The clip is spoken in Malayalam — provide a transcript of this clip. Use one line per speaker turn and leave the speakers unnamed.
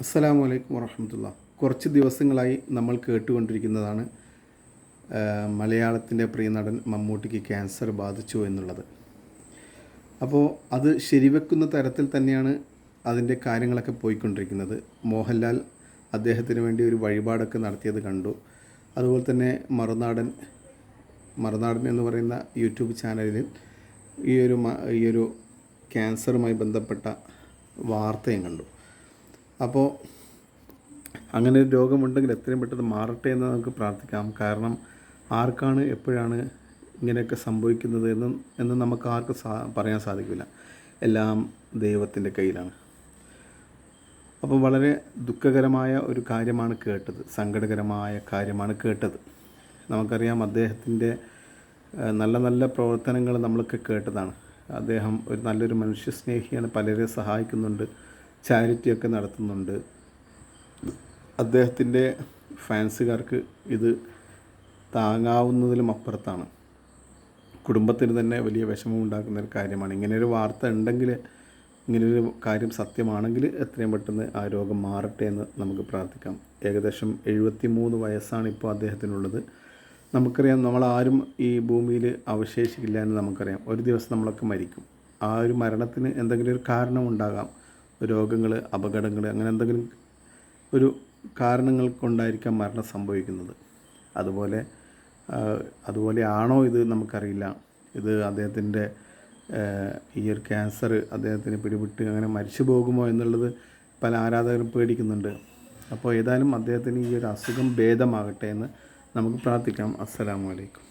അസ്സലാമു അലൈക്കും വറഹമത്തുള്ള. കുറച്ച് ദിവസങ്ങളായി നമ്മൾ കേട്ടുകൊണ്ടിരിക്കുന്നതാണ് മലയാളത്തിന്റെ പ്രിയ നടൻ മമ്മൂട്ടിക്ക് ക്യാൻസർ ബാധിച്ചു എന്നുള്ളത്. അപ്പോൾ അത് ശരിവെക്കുന്ന തരത്തിൽ തന്നെയാണ് അതിന്റെ കാര്യങ്ങളൊക്കെ പോയിക്കൊണ്ടിരിക്കുന്നത്. മോഹൻലാൽ അദ്ദേഹത്തിന് വേണ്ടി ഒരു വഴിപാടൊക്കെ നടത്തിയത് കണ്ടു. അതുപോലെ തന്നെ മറുനാടൻ മറുനാടൻ എന്ന് പറയുന്ന യൂട്യൂബ് ചാനലിൽ ഈ ഒരു ഈ ഒരു ക്യാൻസറുമായി ബന്ധപ്പെട്ട വാർത്തയും കണ്ടു. അപ്പോൾ അങ്ങനെ ഒരു രോഗമുണ്ടെങ്കിൽ എത്രയും പെട്ടെന്ന് മാറട്ടെ എന്ന് നമുക്ക് പ്രാർത്ഥിക്കാം. കാരണം ആർക്കാണ് എപ്പോഴാണ് ഇങ്ങനെയൊക്കെ സംഭവിക്കുന്നത് എന്ന് എന്ന് നമുക്ക് ആർക്കും സാ പറയാൻ സാധിക്കില്ല. എല്ലാം ദൈവത്തിന്റെ കയ്യിലാണ്. അപ്പോൾ വളരെ ദുഃഖകരമായ ഒരു കാര്യമാണ് കേട്ടത്. സങ്കടകരമായ കാര്യമാണ് കേട്ടത്. നമുക്കറിയാം അദ്ദേഹത്തിന്റെ നല്ല നല്ല പ്രവർത്തനങ്ങൾ നമ്മളൊക്കെ കേട്ടതാണ്. അദ്ദേഹം ഒരു നല്ലൊരു മനുഷ്യസ്നേഹിയാണ്. പലരെ സഹായിക്കുന്നുണ്ട്. ചാരിറ്റിയൊക്കെ നടത്തുന്നുണ്ട്. അദ്ദേഹത്തിന്റെ ഫാൻസുകാർക്ക് ഇത് താങ്ങാവുന്നതിലും അപ്പുറത്താണ്. കുടുംബത്തിന് തന്നെ വലിയ വിഷമം ഉണ്ടാക്കുന്ന ഒരു കാര്യമാണ്. ഇങ്ങനെയൊരു വാർത്ത ഉണ്ടെങ്കിൽ ഇങ്ങനൊരു കാര്യം സത്യമാണെങ്കിൽ എത്രയും പെട്ടെന്ന് ആ രോഗം മാറട്ടെ എന്ന് നമുക്ക് പ്രാർത്ഥിക്കാം. ഏകദേശം എഴുപത്തി മൂന്ന് വയസ്സാണ് ഇപ്പോൾ അദ്ദേഹത്തിനുള്ളത്. നമുക്കറിയാം നമ്മളാരും ഈ ഭൂമിയിൽ അവശേഷിക്കില്ല എന്ന് നമുക്കറിയാം. ഒരു ദിവസം നമ്മളൊക്കെ മരിക്കും. ആ ഒരു മരണത്തിന് എന്തെങ്കിലും ഒരു കാരണമുണ്ടാകാം. രോഗങ്ങൾ അപകടങ്ങൾ അങ്ങനെ എന്തെങ്കിലും ഒരു കാരണങ്ങൾ കൊണ്ടായിരിക്കാം മരണം സംഭവിക്കുന്നത്. അതുപോലെ അതുപോലെ ആണോ ഇത് നമുക്കറിയില്ല. ഇത് അദ്ദേഹത്തിന്റെ ഈ ഒരു ക്യാൻസർ അദ്ദേഹത്തിന് പിടിപെട്ട് അങ്ങനെ മരിച്ചു പോകുമോ എന്നുള്ളത് പല ആരാധകരും പേടിക്കുന്നുണ്ട്. അപ്പോൾ ഏതായാലും അദ്ദേഹത്തിന് ഈ ഒരു അസുഖം ഭേദമാകട്ടെ എന്ന് നമുക്ക് പ്രാർത്ഥിക്കാം. അസ്സലാമു അലൈക്കും.